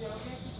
Yogic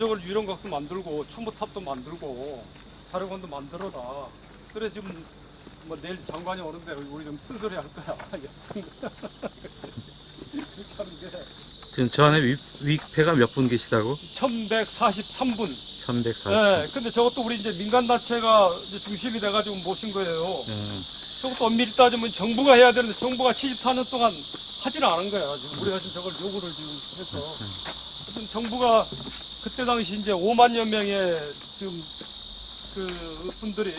저걸 유령각도 만들고 추모탑도 만들고 자료관도 만들어라. 그래 지금 뭐 내일 장관이 오는데 우리 좀 쓴소리 할 거야. 이렇게 하는 게 지금 저 안에 위, 위패가 몇 분 계시다고? 1143분. 340. 네, 근데 저것도 우리 이제 민간단체가 이제 중심이 돼가지고 모신 거예요. 음, 저것도 엄밀히 따지면 정부가 해야 되는데 정부가 74년 동안 하지는 않은 거야. 지금 우리가 지금 저걸 요구를 지금 해서. 하여튼 정부가 그때 당시 이제 5만여 명의 지금 그 분들이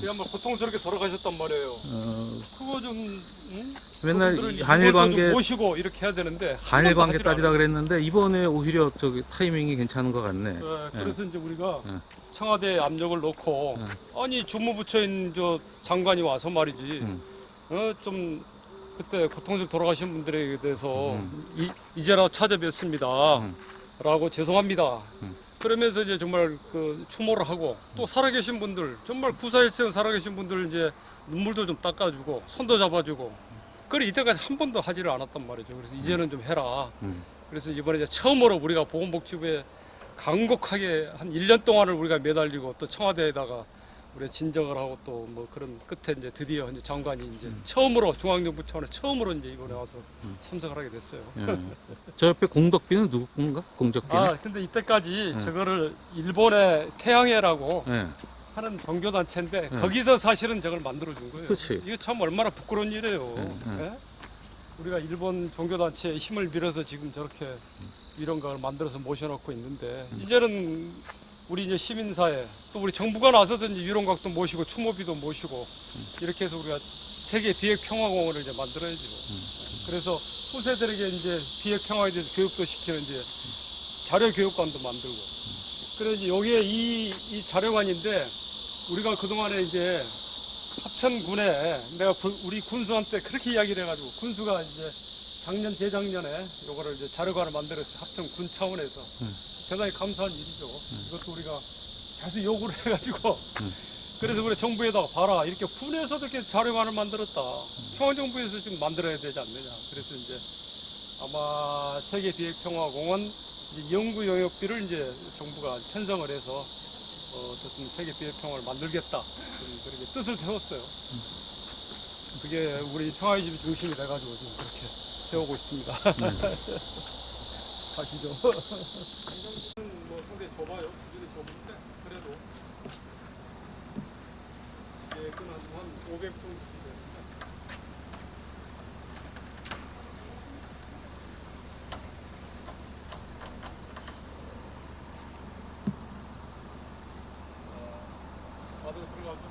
그야말로 고통스럽게 돌아가셨단 말이에요. 어, 그거 좀, 응? 맨날 그분들을 한일 이번에도 관계 모시고 이렇게 해야 되는데. 한 한일 번도 관계 따지라. 그랬는데 이번에 오히려 저기 타이밍이 괜찮은 것 같네. 네, 그래서 이제 우리가 네. 청와대에 압력을 놓고 네. 아니 주무부처인 저 장관이 와서 말이지 음. 어, 좀 그때 고통스럽게 돌아가신 분들에 대해서 음. 이, 이제라도 찾아뵙습니다 음. 라고 죄송합니다 음. 그러면서 이제 정말 그 추모를 하고 또 살아계신 분들 정말 구사일생 살아계신 분들 이제 눈물도 좀 닦아주고 손도 잡아주고 그래 이때까지 한 번도 하지를 않았단 말이죠 그래서 이제는 좀 해라 음. 그래서 이번에 이제 처음으로 우리가 보건복지부에 강곡하게 한 1년 동안을 우리가 매달리고 또 청와대에다가 우리가 진정을 하고 또 뭐 그런 끝에 이제 드디어 이제 장관이 이제 처음으로 중앙정부 차원에 처음으로 이제 이번에 와서 참석을 하게 됐어요. 예. 저 옆에 공덕비는 누구 건가? 공적비는? 아 근데 이때까지 네. 저거를 일본의 태양회라고 예. 하는 종교 단체인데 네. 거기서 사실은 저걸 만들어 준 거예요. 그치. 이거 참 얼마나 부끄러운 일이에요. 네, 네. 예? 우리가 일본 종교 단체의 힘을 빌어서 지금 저렇게 이런 걸 만들어서 모셔놓고 있는데 음. 이제는 우리 이제 시민사회 또 우리 정부가 나서서 이제 유령각도 모시고 추모비도 모시고 음. 이렇게 해서 우리가 세계 비핵 평화공원을 이제 만들어야죠. 음. 그래서 후세들에게 이제 비핵 평화에 대해서 교육도 시키는 이제 자료 교육관도 만들고 그래서 이제 여기에 이, 이 자료관인데 우리가 그동안에 이제 합천군에 내가 군- 우리 군수한테 그렇게 이야기를 해가지고 군수가 이제 작년 재작년에 요거를 이제 자료관을 만들었어요 합천군 차원에서 대단히 감사한 일이죠. 이것도 우리가 계속 요구를 해가지고 그래서 우리 정부에다가 봐라 이렇게 군에서도 이렇게 자료관을 만들었다. 중앙정부에서 지금 만들어야 되지 않느냐. 그래서 이제 아마 세계 비핵평화공원 연구 영역비를 이제 정부가 편성을 해서 어, 어쨌든 세계 비핵평화를 만들겠다. 좀 그렇게 뜻을 세웠어요. 그게 우리 청아이집이 중심이 돼가지고 지금 그렇게 세우고 있습니다. 가시죠. 뭐 상당히 좁아요. 기준이 좁은데 그래도 이게 그한 500 정도 됩니다. 나도 들어가죠.